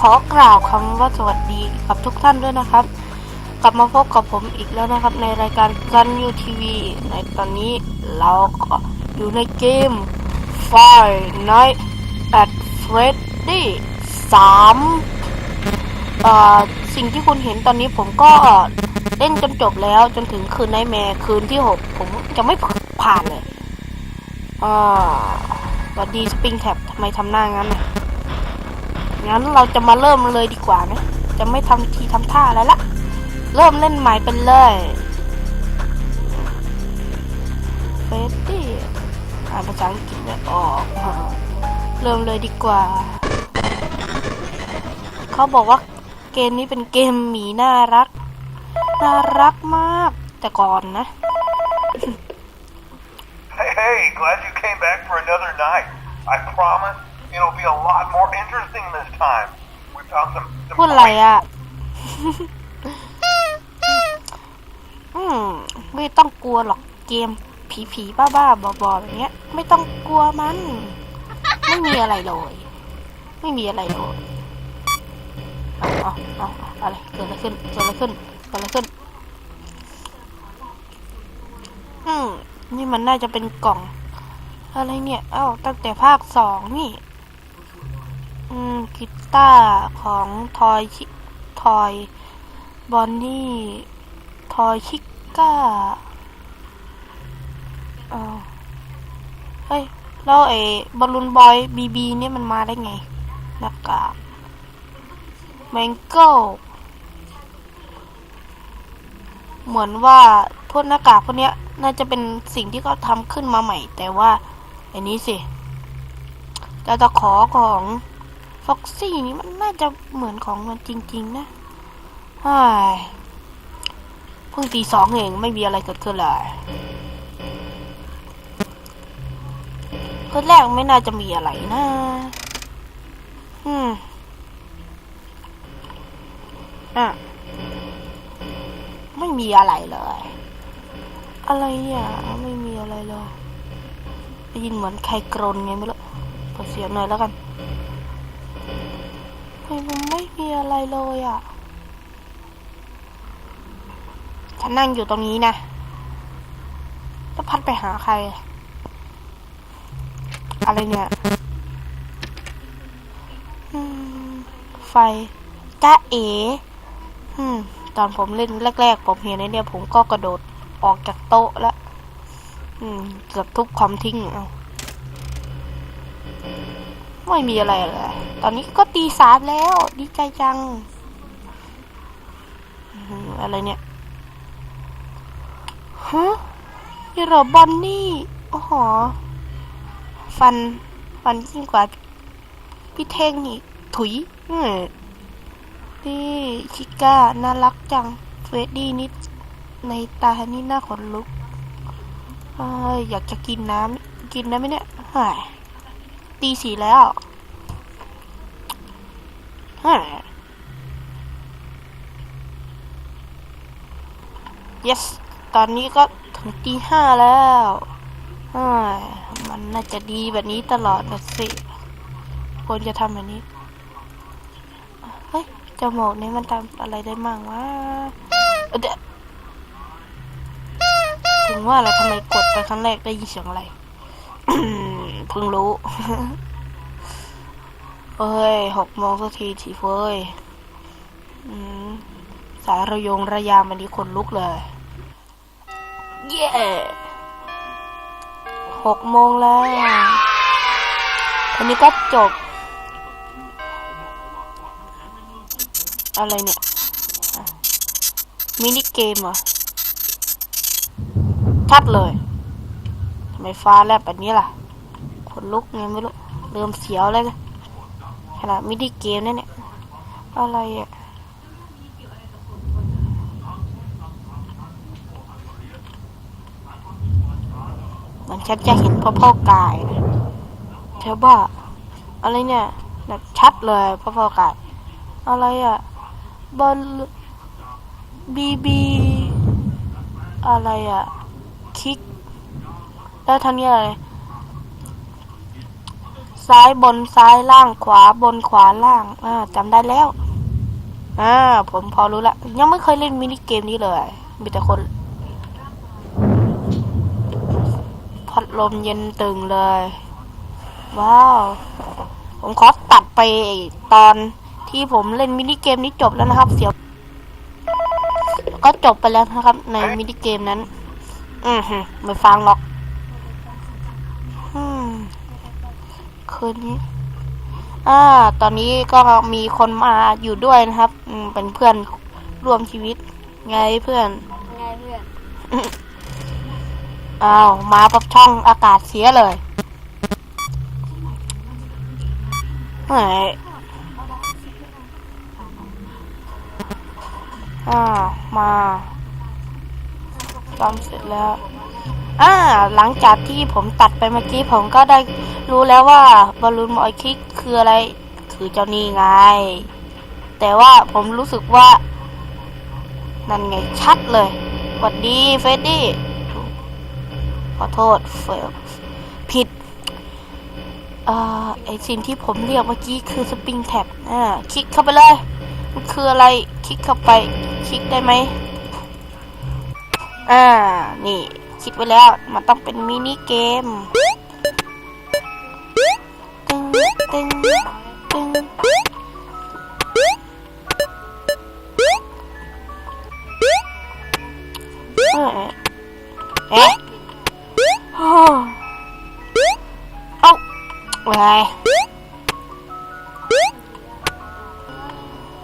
ขอกล่าวคำว่าสวัสดีกับทุกท่านด้วยนะครับ กลับมาพบกับผมอีกแล้วนะครับ ในรายการกันยูทีวีในตอนนี้เราก็อยู่ในเกม Five Nights at Freddy 3เอ่อสิ่งที่คุณเห็นตอนนี้ผมก็เล่นจนจบแล้วจนถึงคืนไนแมร์คืนที่ 6 ผมจะไม่ผ่านเลยอ่าสวัสดีสปริงแท็บทำไมทำหน้างั้นน่ะ งั้นเราจะมาเริ่มเลยดีกว่านะ จะไม่ทำทีทำท่าอะไรละ เริ่มเล่นใหม่เป็นเลยเฟสตี้อ่านภาษาอังกฤษไม่ออก เริ่มเลยดีกว่า เขาบอกว่าเกมนี้เป็นเกมหมีน่ารัก น่ารักมาก แต่ก่อนนะ Hey, hey, glad you came back for another night. I promise it'll be a lot more interesting this time. We found some. some พูดอะไรอะ อืม ไม่ต้องกลัวหรอกเกม ผีผีบ้าบ้าๆบอบๆอย่างเงี้ย ไม่ต้องกลัวมัน ไม่มีอะไรเลย ไม่มีอะไรเลยเอาเอาเอาเอาอะไรเกิดอะไรขึ้นเกิดอะไรขึ้นเกิดอะไรขึ้น อืม นี่มันน่าจะเป็นกล่อง อะไรเนี่ย เอ้า ตั้งแต่ภาคสองนี่อืม กีตาร์ของทอยชิทอยบอนนี่ทอยชิก้าอ้าวเฮ้ย แล้วไอ้บอลลูนบอยบีบีเนี่ยมันมาได้ไงหน้ากากแมงโก้เหมือนว่าพวกหน้ากากพวกเนี้ย น่าจะเป็นสิ่งที่เขาทำขึ้นมาใหม่ แต่ว่าอันนี้สิแต่ตะขอของ ฟ็อกซี่นี่มันน่าจะเหมือนของมันจริง ๆ นะไอ้เพิ่งตีสองเองไม่มีอะไรเกิดขึ้นเลยคืนแรกไม่น่าจะมีอะไรนะ อืม อะ ไม่มีอะไรเลย อะไรเนี่ย ไม่มีอะไรเลยได้ยินเหมือนใครกรนไงไม่รู้เปิดเสียงหน่อยแล้วกัน เฮ้ยมันไม่มีอะไรเลยอะ ฉันนั่งอยู่ตรงนี้นะแล้วพัดไปหาใคร อะไรเนี่ยไฟจ้าเอ๋ตอนผมเล่นแรก ๆ ผมเห็นไอเนี่ย ผมก็กระโดดออกจากโต๊ะแล้วเกือบทุบคอมทิ้งเอา ไม่มีอะไรเลย ตอนนี้ก็ตีสามแล้ว ดีใจจัง อะไรเนี่ย ฮะนี่เหรอบอนนี่ โอ้โห ฟัน ฟันยิ่งกว่า พี่เท่งอีก ถุยนี่ชิก้า น่ารักจัง เฟรดดี้นิด ในตานี่น่าขนลุกอยอยากจะกินน้ำ กินได้ไหมเนี่ยเฮ้ย ตีสีแล้วฮ้ย yes ตอนนี้ก็ถึงตีห้าแล้วเฮ้มันน่าจะดีแบบนี้ตลอดนะสิควรจะทำแบบนี้ เฮ้ยจมูกนี้มันทำอะไรได้มั่งวะเดี๋ยวถึงว่าเราทำไมกดไปครั้งแรกได้ยินเสียงอะไร พิ่งรู้เอ้ยหกโมงสักทีทีเฟ้ยสายระยงระยามอันนี้คนลุกเลย เย้หกโมงแล้วอันนี้ก็จบ อะไรเนี่ย มินิเกมเหรอชัดเลย ทำไมฟ้าแลบแบบนี้ล่ะ ลุกไงไม่รู้เริ่มเสียวแล้วขนาดมินิเกมนั่นเนี่ยอะไรอะมันชัดจะเห็นพ่อพ่อกายเธอว่าอะไรเนี่ยแบบชัดเลยพ่อพ่อกาย อะไรอะบอลบีบีอะไรอะ คิก แล้วทางนี้อะไร ซ้ายบนซ้ายล่างขวาบนขวาล่าง อ่าจำได้แล้วอ่าผมพอรู้ละ ยังไม่เคยเล่นมินิเกมนี้เลย มีแต่คนพัดลมเย็นตึงเลย ว้าว ผมขอตัดไปตอนที่ผมเล่นมินิเกมนี้จบแล้วนะครับ เสียว ก็จบไปแล้วนะครับ ในมินิเกมนั้น อือฮึไม่ฟังหรอก อืม คืนนี้อ่า ตอนนี้ก็มีคนมาอยู่ด้วยนะครับอืมเป็นเพื่อนร่วมชีวิต ไงเพื่อน ไงเพื่อน อ้าว มาปับช่องอากาศเสียเลยเฮ้ยอ่า มาตอมเสร็จแล้ว อ่าหลังจากที่ผมตัดไปเมื่อกี้ผมก็ได้รู้แล้วว่าบอลลูนมอยคิกคืออะไร คือเจ้านี่ไง แต่ว่าผมรู้สึกว่า นั่นไงชัดเลยสวัสดีเฟดดี้ ขอโทษเฟลผิดเอ่อไอสิ่งที่ผมเรียกเมื่อกี้คือสปริงแท็บอ่าคลิกเข้าไปเลย มันคืออะไร คลิกเข้าไป คลิกได้ไหม อ่า นี่ คิดไว้แล้ว มันต้องเป็นมินิเกมตึงตึงตึงเอ๊ะเอ๊ะโอ้เอ้าอะไร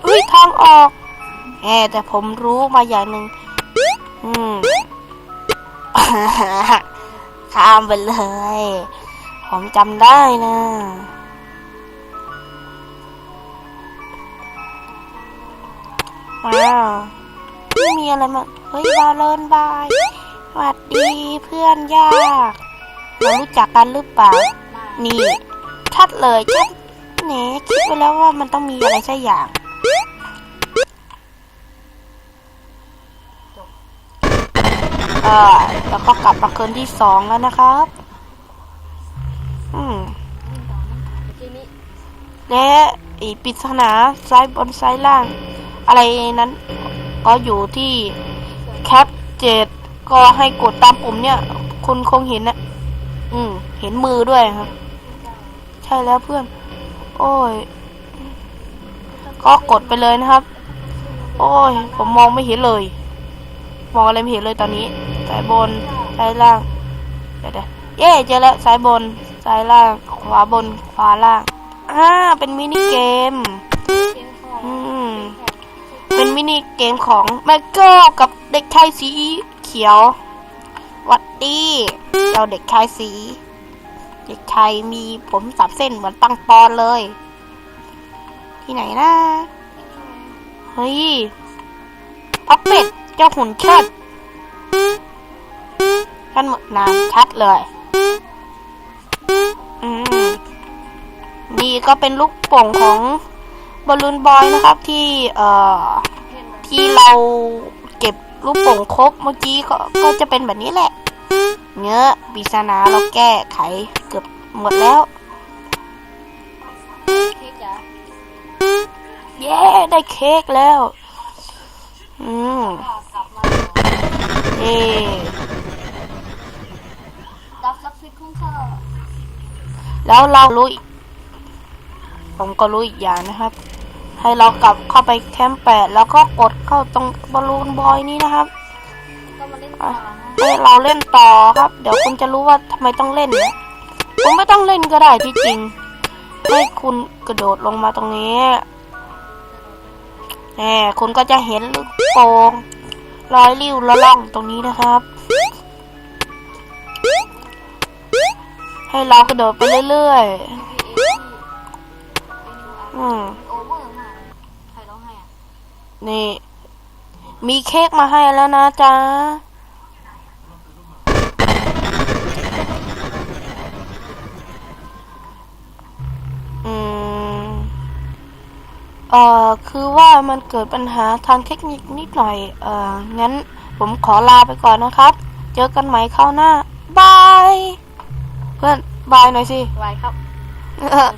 เฮ้ยทางออกแหมแต่ผมรู้มาอย่างหนึ่งอืม ข้ามไปเลย ผมจำได้นะว้าวไม่มีอะไรมา เฮ้ยบาเลนบายสวัสดีเพื่อนยากเรารู้จักกันหรือเปล่า นี่ชัดเลยชัดแหนคิดไปแล้วว่ามันต้องมีอะไรสักอย่าง แล้วก็กลับมาคืนที่สองแล้วนะครับ อืมและอีปริศนาซ้ายบนซ้ายล่าง อะไรนั้น ก็อยู่ที่แคปเจ็ดก็ให้กดตามปุ่มเนี่ย คุณคงเห็นนะอืม เห็นมือด้วยครับ ใช่แล้วเพื่อน โอ้ย ก็กดไปเลยนะครับ โอ้ย ผมมองไม่เห็นเลย มองอะไรไม่เห็นเลยตอนนี้ซ้ายบนซ้ายล่างเดี๋ยวเย้เจอแล้วซ้ายบนซ้ายล่าง ขวาบนขวาล่างอ่าเป็นมินิเกมเกมของอืมเป็นมินิเกมของแม็กโกกับเด็กชายสีเขียวหวัดดีเจ้าเด็กชายสี เด็กชายมีผมสามเส้นเหมือนปังปอนเลย ที่ไหนนะ เฮ้ยพับเป็ด จ้าหุ่นเชิดท่านเหมือนนานชัดเลยอืมนี่ก็เป็นลูกโป่งของบอลลูนบอยนะครับที่เอ่อเล่นแบบที่เราเก็บลูกโป่งครบเมื่อกี้ก็ก็จะเป็นแบบนี้แหละเนื้อปริศนาเราแก้ไขเกือบหมดแล้วเค้กจ๋าเย้ได้เค้กแล้ว อืมก็กลับมา เย้รับรับซิกของเธอแล้วเรารู้อีกผมก็รู้อีกอย่างนะครับ ให้เรากลับเข้าไปแคมป์แปดแล้วก็กดเข้าตรงบอลลูนบอยนี้นะครับก็มาเล่นต่อนะให้เราเล่นต่อครับ เดี๋ยวคุณจะรู้ว่าทำไมต้องเล่นนะคุณไม่ต้องเล่นก็ได้ที่จริง ให้คุณกระโดดลงมาตรงนี้แหมคุณก็จะเห็นลูกโป่ง รอยริ้วละล่องตรงนี้นะครับ ให้เรากระโดดไปเรื่อยๆอืมนี่ มีเค้กมาให้แล้วนะจ๊ะ เอ่อคือว่ามันเกิดปัญหาทางเทคนิคนิดหน่อย เอ่อ งั้นผมขอลาไปก่อนนะครับ เจอกันใหม่คราวหน้า บาย เพื่อน บายหน่อยสิ ไวครับ เออ